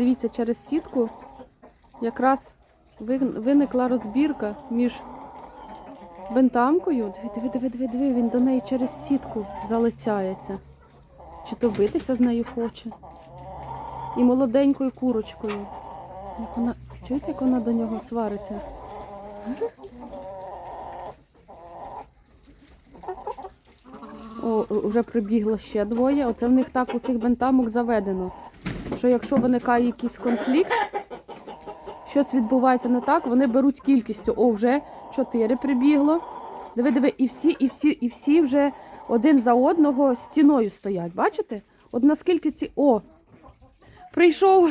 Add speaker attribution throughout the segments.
Speaker 1: Дивіться, через сітку якраз виникла розбірка між бентамкою. Диви, диви, диви, диви, він до неї через сітку залицяється. Чи то битися з нею хоче. І молоденькою курочкою. Як вона, чуєте, як вона до нього свариться? О, вже прибігло ще двоє. Оце в них так у цих бентамок заведено. Що якщо виникає якийсь конфлікт, щось відбувається не так, вони беруть кількістю. О, вже чотири прибігло. Диви, диви, і всі, і всі, і всі вже один за одного стіною стоять. Бачите? От наскільки ці. О! Прийшов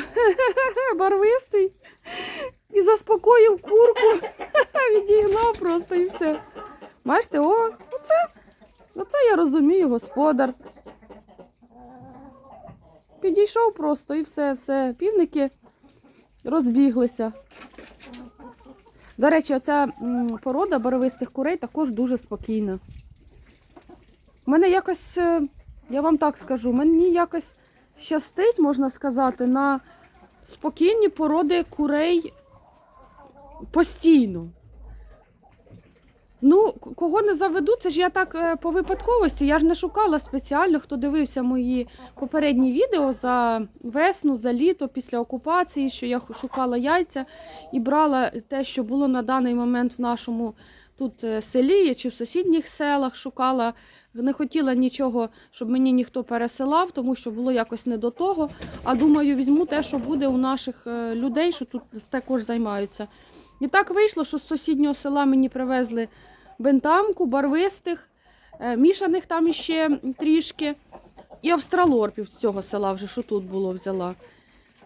Speaker 1: барвистий і заспокоїв курку. Відігнав просто і все. Бачите, о, оце, оце я розумію, господар. Підійшов просто і все, все. Півники розбіглися. До речі, оця порода боровистих курей також дуже спокійна. У мене якось, е, я вам так скажу, мені якось щастить, можна сказати, на спокійні породи курей постійно. Ну, кого не заведу, це ж я так е, по випадковості. Я ж не шукала спеціально, хто дивився мої попередні відео за весну, за літо, після окупації, що я шукала яйця і брала те, що було на даний момент в нашому тут е, селі чи в сусідніх селах. Шукала, не хотіла нічого, щоб мені ніхто пересилав, тому що було якось не до того. А думаю, візьму те, що буде у наших е, людей, що тут також займаються. І так вийшло, що з сусіднього села мені привезли бентамку, барвистих, е, мішаних там іще трішки. І австралорпів з цього села вже, що тут було, взяла.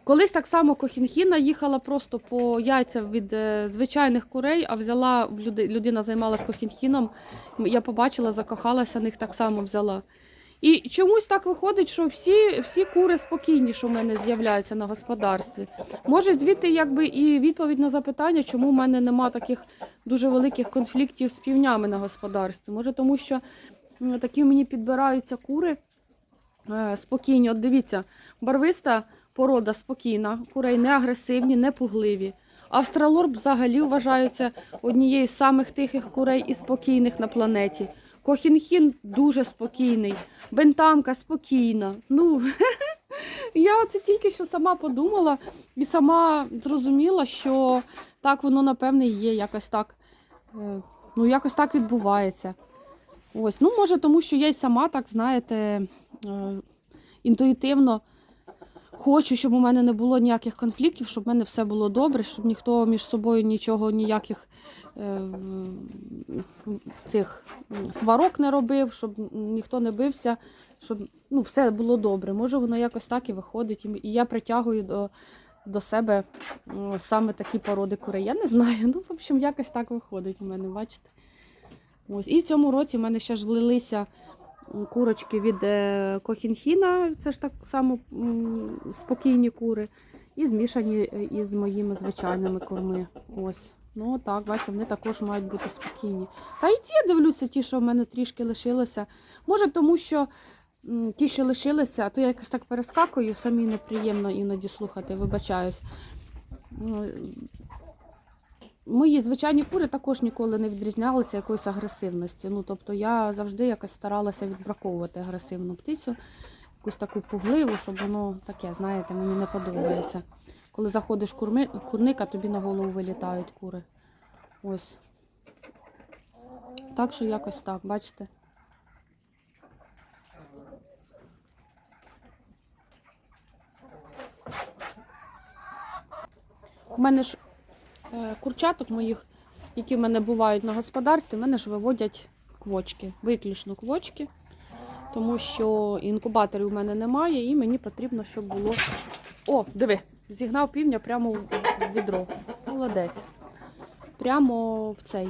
Speaker 1: Колись так само Кохінхіна їхала просто по яйця від е, звичайних курей, а взяла людина займалася Кохінхіном. Я побачила, закохалася, них так само взяла. І чомусь так виходить, що всі, всі кури спокійні, що в мене з'являються на господарстві. Може, звідти якби і відповідь на запитання, чому в мене нема таких дуже великих конфліктів з півнями на господарстві. Може, тому що такі мені підбираються кури е, спокійні. От дивіться, барвиста порода спокійна, курей не агресивні, не пугливі. Австралорп взагалі вважається однією з самих тихих курей і спокійних на планеті. Кохінхін дуже спокійний, бентамка спокійна. Ну, я це тільки що сама подумала і сама зрозуміла, що так воно, напевне, є якось так. е, Ну, якось так відбувається. Ось, ну, може, тому що я й сама, так знаєте, е, інтуїтивно хочу, щоб у мене не було ніяких конфліктів, щоб в мене все було добре, щоб ніхто між собою нічого, ніяких е, цих сварок не робив, щоб ніхто не бився, щоб ну, все було добре. Може, воно якось так і виходить. І я притягую до, до себе саме такі породи курей. Я не знаю. Ну, в общем, якось так виходить у мене, бачите. Ось. І в цьому році в мене ще ж влилися курочки від е, Кохінхіна, це ж так само спокійні кури, і змішані е, із моїми звичайними корми. Ось. Ну так, бачите, вони також мають бути спокійні. Та і ті, я дивлюся, ті, що в мене трішки лишилося. Може, тому що ті, що лишилися, то я якось так перескакую, самі неприємно іноді слухати, вибачаюсь. Мої звичайні кури також ніколи не відрізнялися якоюсь агресивності. Ну, тобто я завжди якось старалася відбраковувати агресивну птицю, якусь таку пугливу, щоб воно таке, знаєте, мені не подобається. Коли заходиш курми, курник, а тобі на голову вилітають кури. Ось. Так що якось так, бачите? У мене ж курчаток моїх, які в мене бувають на господарстві, в мене ж виводять квочки, виключно квочки, тому що інкубаторів у мене немає, і мені потрібно, щоб було. О, диви, зігнав півня прямо в в відро. Молодець. Прямо в цей.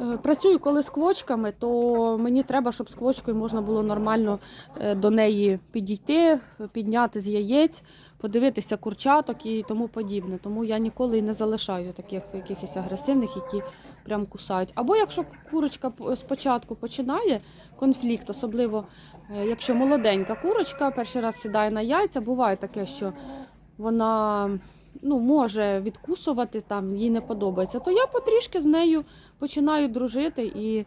Speaker 1: Е, Працюю коли з квочками, то мені треба, щоб з квочкою можна було нормально е, до неї підійти, підняти з яєць, подивитися курчаток і тому подібне. Тому я ніколи і не залишаю таких якихось агресивних, які прям кусають. Або якщо курочка спочатку починає конфлікт, особливо Е, Якщо молоденька курочка перший раз сідає на яйця, буває таке, що вона ну, може відкусувати, там, їй не подобається, то я потрішки з нею починаю дружити і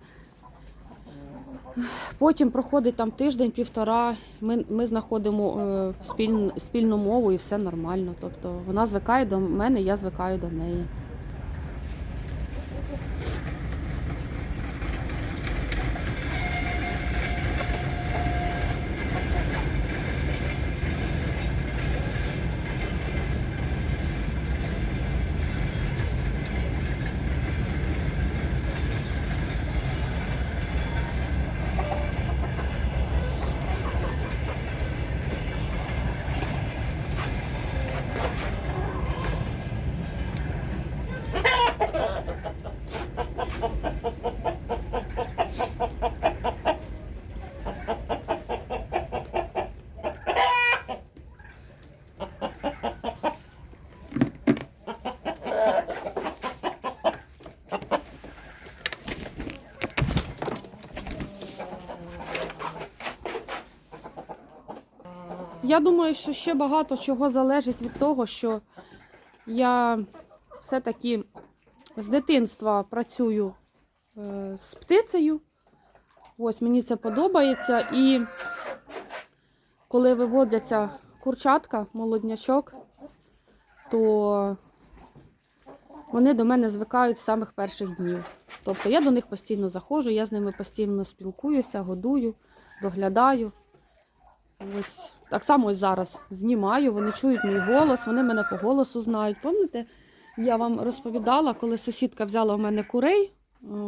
Speaker 1: потім проходить там тиждень-півтора, ми, ми знаходимо е, спіль, спільну мову і все нормально. Тобто вона звикає до мене, я звикаю до неї. Я думаю, що ще багато чого залежить від того, що я все-таки з дитинства працюю е, з птицею. Ось мені це подобається. І коли виводяться курчатка, молоднячок, то вони до мене звикають з самих перших днів. Тобто я до них постійно заходжу, я з ними постійно спілкуюся, годую, доглядаю. Ось так само ось зараз знімаю, вони чують мій голос, вони мене по голосу знають. Пам'ятаєте, я вам розповідала, коли сусідка взяла у мене курей,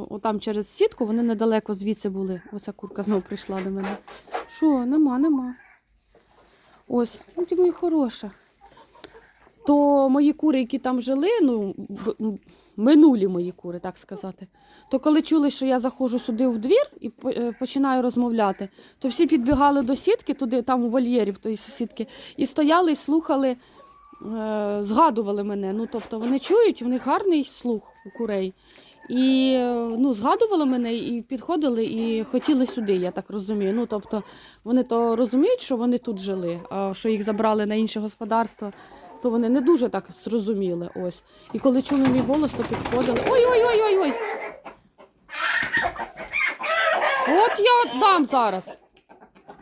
Speaker 1: отам через сітку, вони недалеко звідси були. Оця курка знову прийшла до мене. Що, нема, нема. Ось, ну ти моя хороша. То мої кури, які там жили, ну, минулі мої кури, так сказати. То коли чули, що я заходжу сюди в двір і е, починаю розмовляти, то всі підбігали до сітки, туди, там у вольєрі в тої сусідки, і стояли і слухали, е, згадували мене. Ну, тобто вони чують, у них гарний слух у курей. І е, ну, згадували мене і підходили і хотіли сюди, я так розумію. Ну, тобто вони то розуміють, що вони тут жили, а що їх забрали на інше господарство, то вони не дуже так зрозуміли. Ось. І коли чули мій голос, то підходили. Ой-ой-ой-ой-ой! От я дам зараз.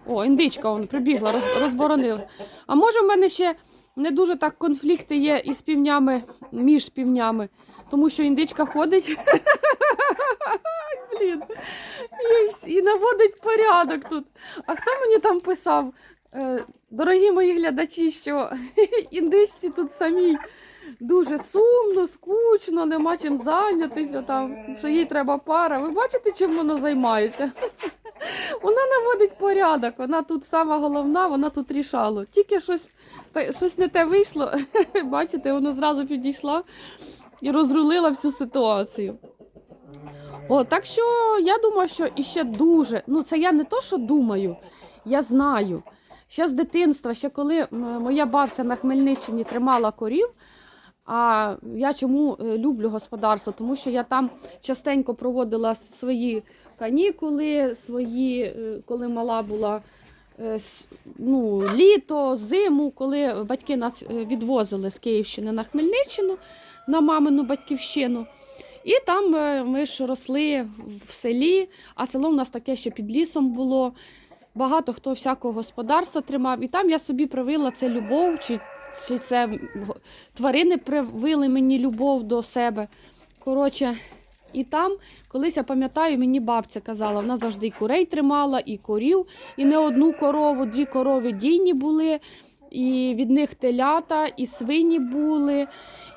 Speaker 1: О, індичка он прибігла, роз, розборонила. А може в мене ще не дуже так конфлікти є із півнями, між півнями, тому що індичка ходить. Блін. І наводить порядок тут. А хто мені там писав? Е, Дорогі мої глядачі, що індичці тут самій дуже сумно, скучно, нема чим зайнятися, там, що їй треба пара. Ви бачите, чим вона займається? Вона наводить порядок, вона тут сама головна, вона тут рішало. Тільки щось, та- щось не те вийшло, бачите, воно зразу підійшла і розрулила всю ситуацію. О, так що я думаю, що іще дуже. Ну, це я не то, що думаю, я знаю. Ще з дитинства, ще коли моя бабця на Хмельниччині тримала корів. А я чому е, люблю господарство? Тому що я там частенько проводила свої канікули, свої, е, коли мала була е, ну, літо, зиму, коли батьки нас відвозили з Київщини на Хмельниччину, на мамину батьківщину. І там ми ж росли в селі, а село в нас таке ще під лісом було. Багато хто всякого господарства тримав. І там я собі привила це любов, чи, чи це тварини привили мені любов до себе. Коротше, і там, колись я пам'ятаю, мені бабця казала, вона завжди і курей тримала, і корів, і не одну корову, дві корови дійні були, і від них телята, і свині були,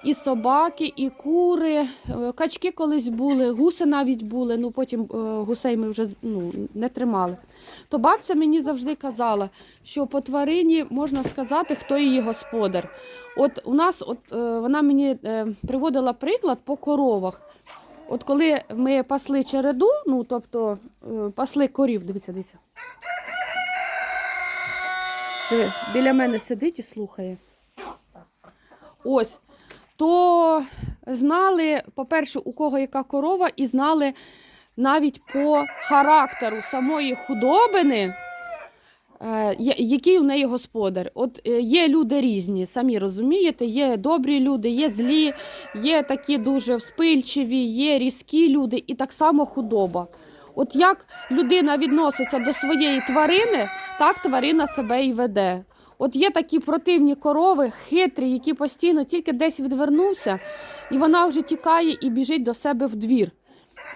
Speaker 1: і собаки, і кури, е, качки колись були, гуси навіть були, ну потім е, гусей ми вже ну, не тримали. То бабця мені завжди казала, що по тварині можна сказати, хто її господар. От у нас, от е, вона мені приводила приклад по коровах. От коли ми пасли череду, ну тобто пасли корів, дивіться, дивіться. Біля мене сидить і слухає. Ось. То знали, по-перше, у кого яка корова, і знали навіть по характеру самої худобини, е, який у неї господар. От е, є люди різні, самі розумієте, є добрі люди, є злі, є такі дуже вспильчиві, є різкі люди і так само худоба. От як людина відноситься до своєї тварини, так тварина себе і веде. От є такі противні корови, хитрі, які постійно тільки десь відвернувся, і вона вже тікає і біжить до себе в двір.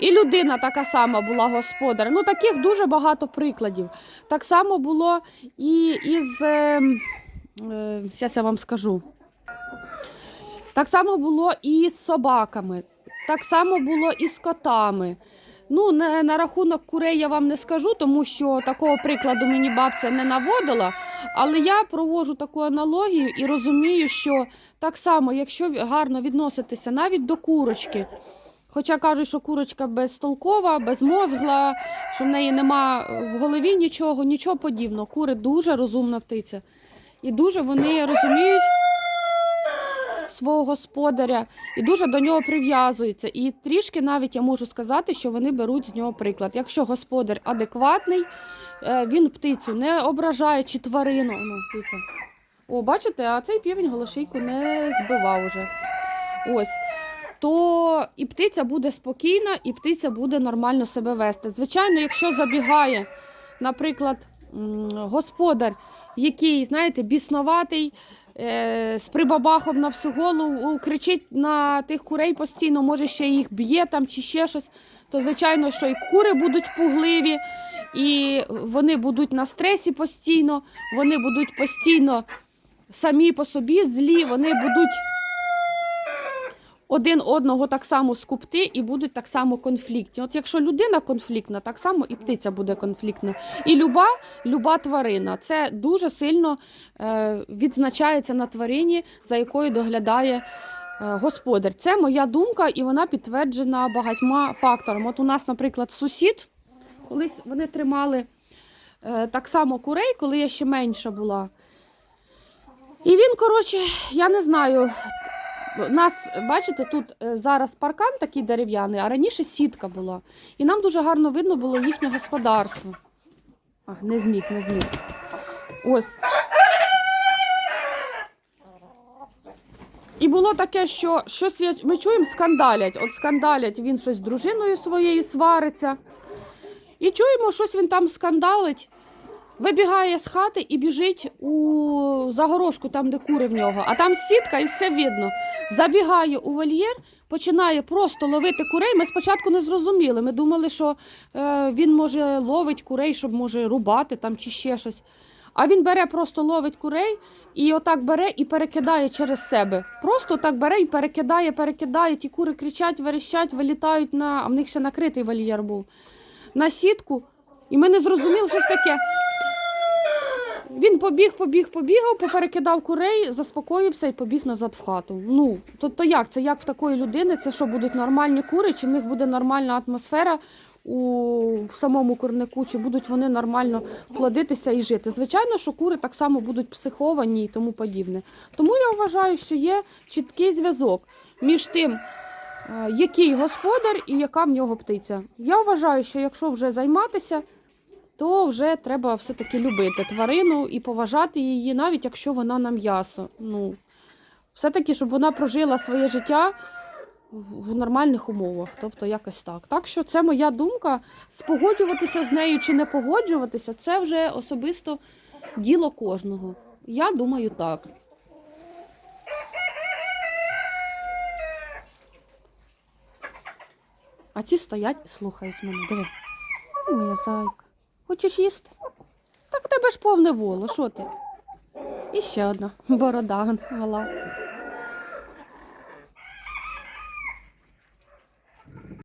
Speaker 1: І людина така сама була господар. Ну таких дуже багато прикладів. Так само було і із. Е, е, зараз я вам скажу. Так само було і з собаками, так само було і з котами. Ну, на, на рахунок курей я вам не скажу, тому що такого прикладу мені бабця не наводила. Але я проводжу таку аналогію і розумію, що так само, якщо гарно відноситися навіть до курочки, хоча кажуть, що курочка безтолкова, безмозгла, що в неї нема в голові нічого, нічого подібного. Кури дуже розумна птиця. І дуже вони розуміють свого господаря і дуже до нього прив'язуються. І трішки навіть я можу сказати, що вони беруть з нього приклад. Якщо господар адекватний, е, він птицю не ображає чи тварину. Ну, птиця. О, бачите, а цей півень голошейку не збивав уже. Ось. То і птиця буде спокійна, і птиця буде нормально себе вести. Звичайно, якщо забігає, наприклад, господар, який, знаєте, бісноватий, е, з прибабахом на всю голову, кричить на тих курей постійно, може ще їх б'є там чи ще щось, то звичайно, що і кури будуть пугливі, і вони будуть на стресі постійно, вони будуть постійно самі по собі злі, вони будуть один одного так само скупти і будуть так само конфліктні. От якщо людина конфліктна, так само і птиця буде конфліктна. І люба, люба тварина. Це дуже сильно е, відзначається на тварині, за якою доглядає е, господар. Це моя думка, і вона підтверджена багатьма факторами. От у нас, наприклад, сусід, колись вони тримали е, так само курей, коли я ще менша була. І він, коротше, я не знаю, нас, бачите, тут е, зараз паркан такий дерев'яний, а раніше сітка була. І нам дуже гарно видно було їхнє господарство. А, не зміг, не зміг. Ось. І було таке, що щось ми чуємо, скандалять. От скандалять, він щось з дружиною своєю свариться. І чуємо, щось він там скандалить. Вибігає з хати і біжить у загорожку, там, де кури в нього. А там сітка і все видно. Забігає у вольєр, починає просто ловити курей. Ми спочатку не зрозуміли. Ми думали, що е, він може ловить курей, щоб може рубати там чи ще щось. А він бере, просто ловить курей і отак бере і перекидає через себе. Просто так бере і перекидає, перекидає. Ті кури кричать, верещать, вилітають на. А в них ще накритий вольєр був. На сітку. І ми не зрозуміли, що таке. Він побіг, побіг, побігав, поперекидав курей, заспокоївся і побіг назад в хату. Ну, то, то як? Це як в такої людини? Це що будуть нормальні кури, чи в них буде нормальна атмосфера у самому курнику, чи будуть вони нормально плодитися і жити? Звичайно, що кури так само будуть психовані і тому подібне. Тому я вважаю, що є чіткий зв'язок між тим, е, який господар і яка в нього птиця. Я вважаю, що якщо вже займатися, то вже треба все-таки любити тварину і поважати її, навіть якщо вона на м'ясо. Ну, все-таки, щоб вона прожила своє життя в нормальних умовах, тобто якось так. Так що це моя думка. Спогоджуватися з нею чи не погоджуватися, це вже особисто діло кожного. Я думаю так. А ці стоять і слухають мене. Диви. Моя зайка. Хочеш їсти? Так в тебе ж повне воло, що ти? І ще одна борода мала.